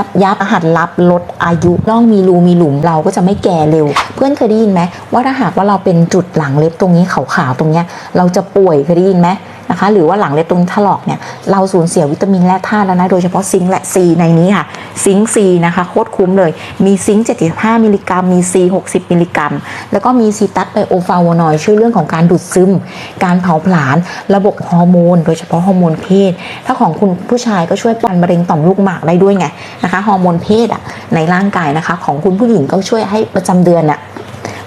ยับยับอาหารลับลดอายุร่องมีรูมีหลุมเราก็จะไม่แก่เร็ว เพื่อนเคยได้ยินไหมว่าถ้าหากว่าเราเป็นจุดหลังเล็บตรงนี้ขาวๆตรงเนี้ยเราจะป่วยเคยได้ยินไหมนะคะ หรือว่าหลังเล็บตรงถลอกเนี่ยเราสูญเสียวิตามินและธาตุแล้วนะโดยเฉพาะซิงค์และซีในนี้ค่ะ ซิงค์ซีนะคะโคตรคุ้มเลย มีซิงค์75 มิลลิกรัม มีซี60 มิลลิกรัม แล้วก็มีซีตัสไบโอฟาวนอยช่วยเรื่องของการดูดซึม การเผาผลาญ ระบบฮอร์โมน โดยเฉพาะฮอร์โมนเพศ ถ้าของคุณผู้ชายก็ช่วยป้องกันมะเร็งต่อมลูกหมากได้ด้วยไงนะคะฮอร์โมนเพศอะในร่างกายนะคะ ของคุณผู้หญิงก็ช่วยให้ประจำเดือนอะ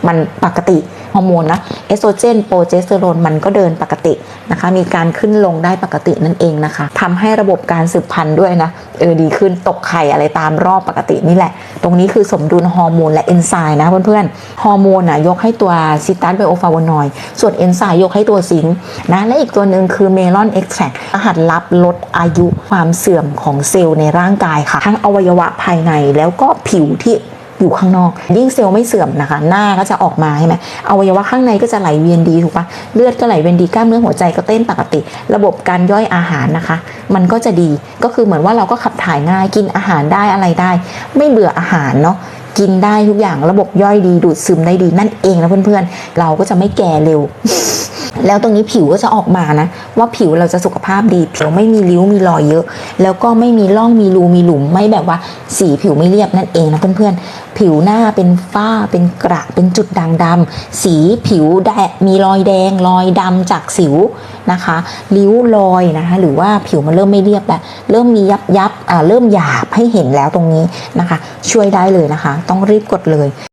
มันปกติฮอร์โมนนะ สโตรเจนโปรเจสเตอโรนมันก็เดินปกตินะคะ มีการขึ้นลงได้ปกตินั่นเองนะคะทำให้ระบบการสืบพันธุ์ด้วยนะเออดีขึ้นตกไข่อะไรตามรอบปกตินี่แหละ ตรงนี้คือสมดุลฮอร์โมนและเอนไซม์นะเพื่อนๆฮอร์โมนอะยกให้ตัวซิตัสไบโอฟลาวนอยด์ส่วนเอนไซม์ยกให้ตัวซิงค์นะและอีกตัวหนึ่งคือเมลอนเอ็กแทรอาหารลับลดอายุความเสื่อมของเซลล์ในร่างกายค่ะ ทั้งอวัยวะภายในแล้วก็ผิวที่ อยู่ข้างนอก ยิ่งเซลล์ไม่เสื่อมนะคะ หน้าก็จะออกมาใช่ไหมอวัยวะข้างในก็จะไหลเวียนดีถูกปะเลือดก็ไหลเวียนดีกล้ามเนื้อหัวใจก็เต้นปกติ ระบบการย่อยอาหารนะคะ มันก็จะดีก็คือเหมือนว่าเราก็ขับถ่ายง่ายกินอาหารได้อะไรได้ ไม่เบื่ออาหารเนาะกินได้ทุกอย่างระบบย่อยดีดูดซึมได้ดีนั่นเองนะเพื่อนๆ เราก็จะไม่แก่เร็ว แล้วตรงนี้ผิวก็จะออกมานะ ว่าผิวเราจะสุขภาพดี ผิวไม่มีริ้วมีรอยเยอะ แล้วก็ไม่มีร่องมีรูมีหลุมไม่แบบว่าสีผิวไม่เรียบนั่นเองนะเพื่อนๆผิวหน้าเป็นฝ้าเป็นกระเป็นจุดด่างดำสีผิวแดงมีรอยแดงรอยดำจากสิวนะคะริ้วรอยนะคะหรือว่าผิวมันเริ่มไม่เรียบแล้วเริ่มมียับยับอ่าเริ่มหยาบให้เห็นแล้วตรงนี้นะคะ ช่วยได้เลยนะคะ ต้องรีบกดเลย